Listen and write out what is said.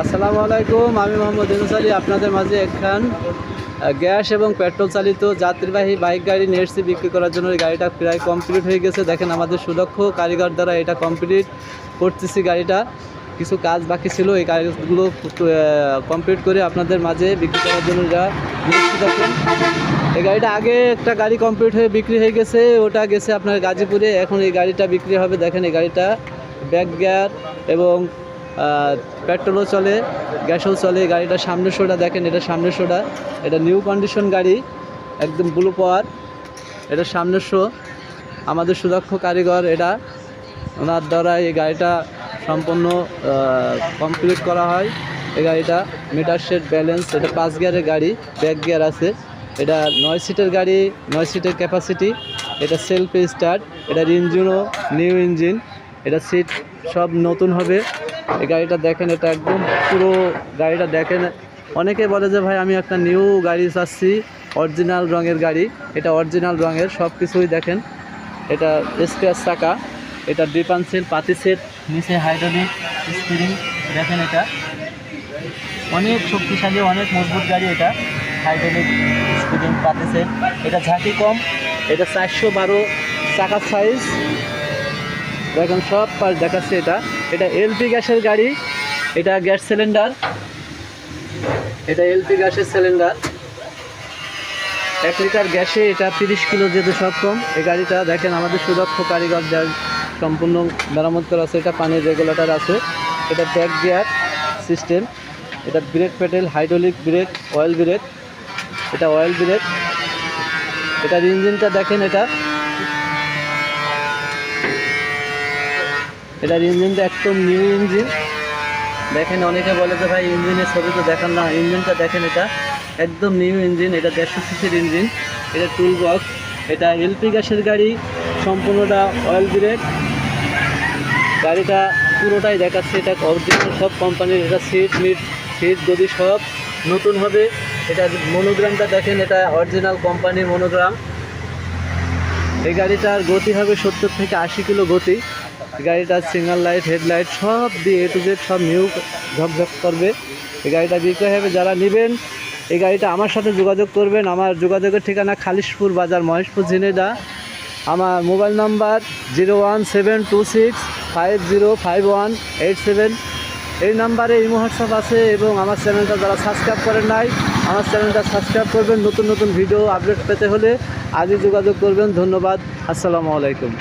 আসসালামু আলাইকুম, আমি মোহাম্মদ ইউনুস আলী, আপনাদের মাঝে একখান গ্যাস এবং পেট্রোল চালিত যাত্রীবাহী বাইক গাড়ি নিয়ে বিক্রি করার জন্য। গাড়িটা প্রায় কমপ্লিট হয়ে গেছে। দেখেন আমাদের সুদক্ষ কারিগর দ্বারা এটা কমপ্লিট করতেছি গাড়িটা। কিছু কাজ বাকি ছিল, এই কাজগুলো কমপ্লিট করে আপনাদের মাঝে বিক্রি করার জন্য যা দেখেন। এই গাড়িটা আগে একটা গাড়ি কমপ্লিট হয়ে বিক্রি হয়ে গেছে, ওটা গেছে আপনার গাজীপুরে। এখন এই গাড়িটা বিক্রি হবে, দেখেন এই গাড়িটা ব্যাক গিয়ার এবং পেট্রোলও চলে, গ্যাসও চলে এই গাড়িটার সামনের শোটা দেখেন, এটা সামনের শোটা। এটা নিউ কন্ডিশন গাড়ি, একদম ব্লু পাওয়ার। এটা সামনের শো। আমাদের সুদক্ষ কারিগর এটা। ওনার দ্বারা এই গাড়িটা সম্পূর্ণ কমপ্লিট করা হয়। এই গাড়িটা মিটার সেট ব্যালেন্স এটা পাঁচ গিয়ারের গাড়ি ব্যাক গিয়ার আছে। এটা নয় সিটের গাড়ি, নয় সিটের ক্যাপাসিটি এটা সেলফ স্টার্ট এটার ইঞ্জিনও নিউ ইঞ্জিন এটা সিট সব নতুন হবে। এই গাড়িটা দেখেন, এটা একদম পুরো গাড়িটা দেখেন। অনেকে বলে যে, ভাই, আমি একটা নিউ গাড়ি চাচ্ছি, অরিজিনাল রঙের গাড়ি। এটা অরিজিনাল রঙের সব কিছুই দেখেন। এটা স্পেয়ার চাকা, এটা ডিপানসিল পাতি সেট, নিচে হাইড্রোলিক স্প্রিং দেখেন এটা। অনেক শক্তিশালী, অনেক মজবুত গাড়ি এটা। হাইড্রোলিক স্প্রিং পাতি সেট। এটা ঝাঁকি কম, এটা চারশো বারো চাকার সাইজ দেখেন সব পাশ দেখাচ্ছে এটা। এটা এলপি গ্যাসের গাড়ি, এটা গ্যাস সিলিন্ডার, এটা এলপি গ্যাসের সিলিন্ডার। এক লিটার গ্যাসে এটা তিরিশ কিলো যেতে সক্ষম এই গাড়িটা দেখেন আমাদের সুদক্ষ কারিগর যার সম্পূর্ণ মেরামত করা আছে, এটা পানির রেগুলেটর আছে। এটা ব্যাক গিয়ার সিস্টেম এটা brake pedal hydraulic brake oil brake এটা অয়েল ব্রেক এটার ইঞ্জিনটা দেখেন এটা। এটার ইঞ্জিনটা একদম নিউ ইঞ্জিন দেখেন, অনেকে বলে যে ভাই ইঞ্জিনের ছবি তো দেখান না। ইঞ্জিনটা দেখেন এটা। একদম নিউ ইঞ্জিন এটা দেড়শো সিসির ইঞ্জিন এটা টুল বক্স এটা এলপি গ্যাসের গাড়ি, সম্পূর্ণটা অয়েল ব্রেক গাড়িটা পুরোটাই দেখাচ্ছে, এটা অরিজিনাল সব কোম্পানির এটা সিট মিট সিট গদি সব নতুন হবে। এটা মনোগ্রামটা দেখেন, এটা অরিজিনাল কোম্পানির মনোগ্রাম এই গাড়িটার গতি হবে সত্তর থেকে আশি কিলো গতি। গাড়িটার সিঙ্গেল লাইট হেডলাইট সব দিয়ে এ টু জেড সব নিউ ঝকঝক করবে। এই গাড়িটা বিক্রয় হবে, যারা নেবেন, এই গাড়িটা আমার সাথে যোগাযোগ করবেন। আমার যোগাযোগের ঠিকানা খালিশপুর বাজার, মহেশপুর ঝিনেদা আমার mobile number zero one seven two six five zero five one eight seven এই নাম্বারে ইমো, হোয়াটসঅ্যাপ আছে এবং আমার চ্যানেলটা যারা সাবস্ক্রাইব করেন নাই, আমার চ্যানেলটা সাবস্ক্রাইব করবেন নতুন নতুন ভিডিও আপডেট পেতে হলে আজই যোগাযোগ করবেন। ধন্যবাদ, আসসালামু আলাইকুম।